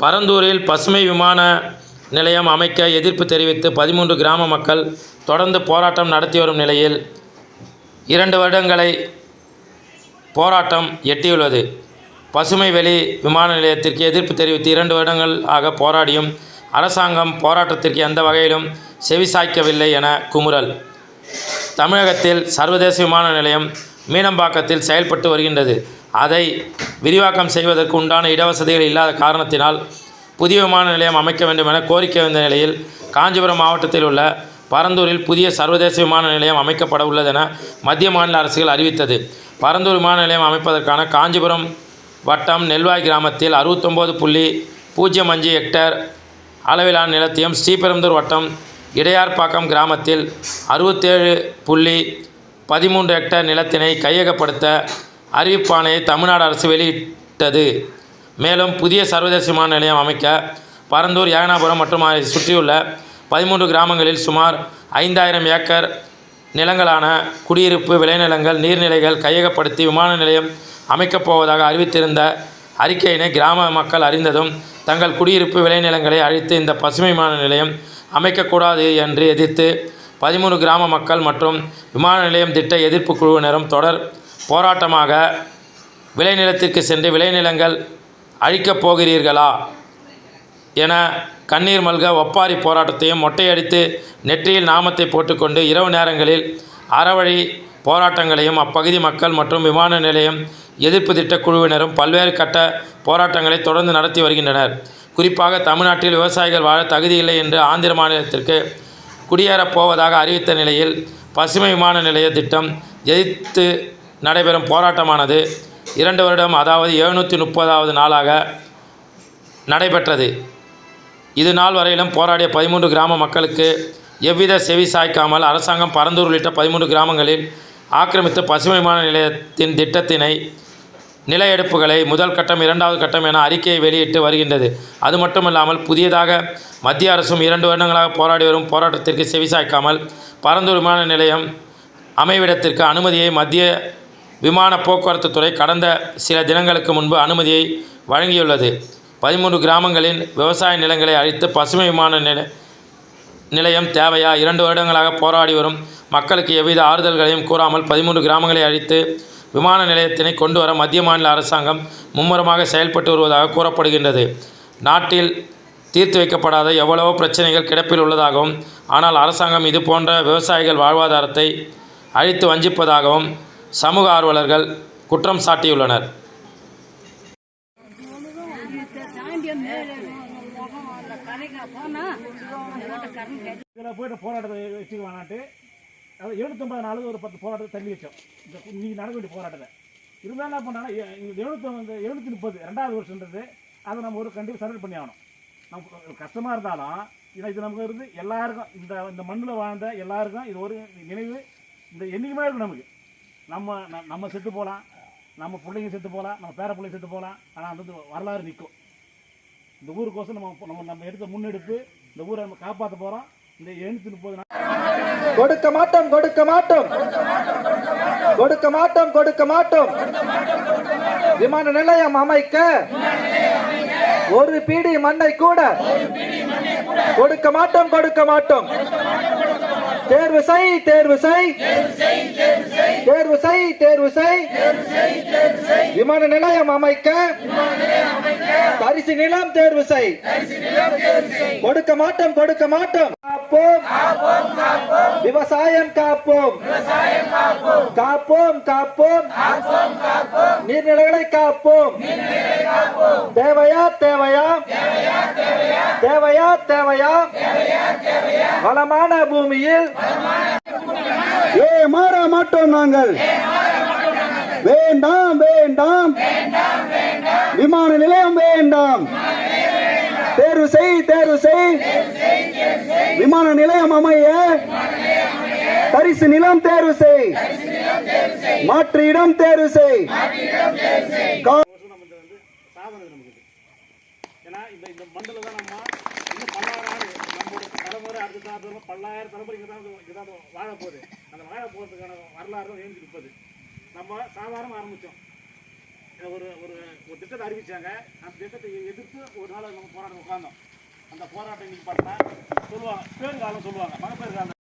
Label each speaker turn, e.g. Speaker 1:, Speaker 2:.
Speaker 1: பரந்தூரில் பசுமை விமான நிலையம் அமைக்க எதிர்ப்பு தெரிவித்து பதிமூன்று கிராம மக்கள் தொடர்ந்து போராட்டம் நடத்தி வரும் நிலையில் இரண்டு வருடங்களை போராட்டம் எட்டியுள்ளது. பசுமை வெளி விமான நிலையத்திற்கு எதிர்ப்பு தெரிவித்து இரண்டு வருடங்கள் ஆக போராடியும் அரசாங்கம் போராட்டத்திற்கு எந்த வகையிலும் செவிசாய்க்கவில்லை என குமுறல். தமிழகத்தில் சர்வதேச விமான நிலையம் மீனம்பாக்கத்தில் செயல்பட்டு வருகின்றது. அதை விரிவாக்கம் செய்வதற்கு உண்டான இடவசதிகள் இல்லாத காரணத்தினால் புதிய விமான நிலையம் அமைக்க வேண்டும் என கோரிக்கை வந்த நிலையில் காஞ்சிபுரம் மாவட்டத்தில் உள்ள பரந்தூரில் புதிய சர்வதேச விமான நிலையம் அமைக்கப்பட உள்ளதென மத்திய மாநில அரசுகள் அறிவித்தது. பரந்தூர் விமான நிலையம் அமைப்பதற்கான காஞ்சிபுரம் வட்டம் நெல்வாய் கிராமத்தில் அறுபத்தொம்போது புள்ளி பூஜ்ஜியம் அஞ்சு ஹெக்டேர் அளவிலான நிலத்தையும் ஸ்ரீபெரும்புதூர் வட்டம் இடையார்பாக்கம் கிராமத்தில் அறுபத்தேழு புள்ளி பதிமூன்று ஹெக்டேர் நிலத்தினை கையகப்படுத்த அறிவிப்பாணையை தமிழ்நாடு அரசு வெளியிட்டது. மேலும் புதிய சர்வதேச விமான நிலையம் அமைக்க பரந்தூர் ஏகனாபுரம் மற்றும் அதை சுற்றியுள்ள பதிமூன்று கிராமங்களில் சுமார் ஐந்தாயிரம் ஏக்கர் நிலங்களான குடியிருப்பு விளைநிலங்கள் நீர்நிலைகள் கையகப்படுத்தி விமான நிலையம் அமைக்கப் போவதாக அறிவித்திருந்த அறிக்கையினை கிராம மக்கள் அறிந்ததும் தங்கள் குடியிருப்பு விளைநிலங்களை அழித்து இந்த பசுமை விமான நிலையம் அமைக்கக்கூடாது என்று எதிர்த்து பதிமூணு கிராம மக்கள் மற்றும் விமான நிலையம் திட்ட எதிர்ப்பு குழுவினரும் தொடர் போராட்டமாக விளைநிலத்திற்கு சென்று விளைநிலங்கள் அழிக்கப் போகிறீர்களா என கண்ணீர் மல்க ஒப்பாரி போராட்டத்தையும் மொட்டையடித்து நெற்றியில் நாமத்தை போட்டுக்கொண்டு இரவு நேரங்களில் அறவழி போராட்டங்களையும் அப்பகுதி மக்கள் மற்றும் விமான நிலையம் எதிர்ப்பு திட்ட குழுவினரும் பல்வேறு கட்ட போராட்டங்களை தொடர்ந்து நடத்தி வருகின்றனர். குறிப்பாக தமிழ்நாட்டில் விவசாயிகள் வாழ தகுதியில்லை என்று ஆந்திர மாநிலத்திற்கு குடியேறப் போவதாக அறிவித்த நிலையில் பசுமை விமான நிலைய திட்டம் எதிர்த்து நடைபெறும் போராட்டமானது இரண்டு வருடம் அதாவது எழுநூற்றி முப்பதாவது நாளாக நடைபெற்றது. இது நாள் வரையிலும் போராடிய பதிமூன்று கிராம மக்களுக்கு எவ்வித செவி சாய்க்காமல் அரசாங்கம் பரந்தூர் உள்ளிட்ட பதிமூன்று கிராமங்களில் ஆக்கிரமித்து பசுமை விமான நிலையத்தின் திட்டத்தினை நில எடுப்புகளை முதல் கட்டம் இரண்டாவது கட்டம் என அறிக்கையை வெளியிட்டு வருகின்றது. அது மட்டுமல்லாமல் புதியதாக மத்திய அரசும் இரண்டு வருடங்களாக போராடி வரும் போராட்டத்திற்கு செவிசாய்க்காமல் பரந்தூர் விமான நிலையம் அமைவிடத்திற்கு அனுமதியை மத்திய விமான போக்குவரத்து துறை கடந்த சில தினங்களுக்கு முன்பு அனுமதியை வழங்கியுள்ளது. பதிமூன்று கிராமங்களின் விவசாய நிலங்களை அழித்து பசுமை விமான நில நிலையம் தேவையா? இரண்டு வருடங்களாக போராடி வரும் மக்களுக்கு எவ்வித ஆறுதல்களையும் கூறாமல் பதிமூன்று கிராமங்களை அழித்து விமான நிலையத்தினை கொண்டு வர மத்திய மாநில அரசாங்கம் மும்முரமாக செயல்பட்டு வருவதாக கூறப்படுகின்றது. நாட்டில் தீர்த்து வைக்கப்படாத எவ்வளவோ பிரச்சனைகள் கிடப்பில் உள்ளதாகவும் ஆனால் அரசாங்கம் இது போன்ற விவசாயிகள் வாழ்வாதாரத்தை அழித்து வஞ்சிப்பதாகவும் சமூக ஆர்வலர்கள் குற்றம் சாட்டியுள்ளனர்.
Speaker 2: இதில் போயிட்டு போராட்டத்தை வச்சுக்க வேணான்ட்டு அது எழுநூத்தொம்பது நாள் ஒரு பத்து போராட்டத்தை தள்ளி வச்சோம். இந்த இன்னைக்கு நடக்க வேண்டிய போராட்டத்தை. இருந்தாலும் என்ன பண்ணாலும் எழுநூத்தி எழுநூத்தி முப்பது ரெண்டாவது வருஷன்றது அதை நம்ம ஒரு கண்டிப்பாக சர்வே பண்ணி ஆகணும். நமக்கு கஷ்டமாக இருந்தாலும் இதை இது நமக்கு இருந்து எல்லாருக்கும் இந்த இந்த மண்ணில் வாழ்ந்த எல்லாருக்கும் இது ஒரு நினைவு இந்த என்றைக்குமே இருக்கும் நமக்கு. நம்ம ந- நம்ம செத்து போகலாம். நம்ம பிள்ளைங்க செத்து போகலாம். நம்ம பேர பிள்ளைங்க செத்து போகலாம். ஆனால் அந்த வந்து வரலாறு நிற்கும் இந்த ஊருக்கோசம் நம்ம நம்ம நம்ம எடுத்த முன்னெடுப்பு இந்த ஊரை நம்ம காப்பாற்ற போகிறோம் இந்த எழுநூத்தி முப்பது
Speaker 3: கொடுக்க மாட்டோம் கொடுக்க மாட்டோம். கொடுக்க மாட்டோம் கொடுக்க மாட்டோம். விமான நிலையம் அமைக்க ஒரு பீடி மண்ணை கூட கொடுக்க மாட்டோம் கொடுக்க மாட்டோம். தேர்வு செய் தேர்வு செய். தேர்வு செய் தேர்வு செய். விமான நிலையம் அமைக்க. பரிசு நிலம் தேர்வு செய். கொடுக்க மாட்டோம் கொடுக்க மாட்டோம். காப்போம். விவசாயம் காப்போம். காப்போம் காப்போம். நீர்நிலைகளை காப்போம். தேவையா தேவையா. தேவையா தேவையா? வளமான பூமியில் ஏ மாற மாட்டோம் நாங்கள். வேண்டாம் வேண்டாம். விமான நிலையம் வேண்டாம். தேர்வு செய் தேர்வு செய். விமான நிலையம் அமைய. பரிசு நிலம் தேர்வு செய். மாற்று இடம் தேர்வு செய் கா-
Speaker 2: வருஷம் நம்ம இது வந்து சாதனை இது நமக்கு இது. ஏன்னா இந்த இந்த மண்டல தான் நம்ம இன்னும் பல்லாயிரம் நம்மளோட தலைமுறை அடுத்த தலைமுறை பல்லாயிரம் தலைமுறை இங்கே தான் இங்கே தான் வாழ போகுது அந்த வாழ போகிறதுக்கான வரலாறு தான் எழுந்து இருப்பது. நம்ம சாதாரண ஆரம்பித்தோம் ஒரு ஒரு ஒரு திட்டத்தை அறிவித்தாங்க அந்த திட்டத்தை எதிர்த்து ஒரு நாள் நம்ம போராட்டம் உட்காந்தோம் அந்த போராட்டம் இன்னைக்கு பார்த்தா சொல்லுவாங்க பேருகாலம் சொல்லுவாங்க. மகப்பேறு காலம்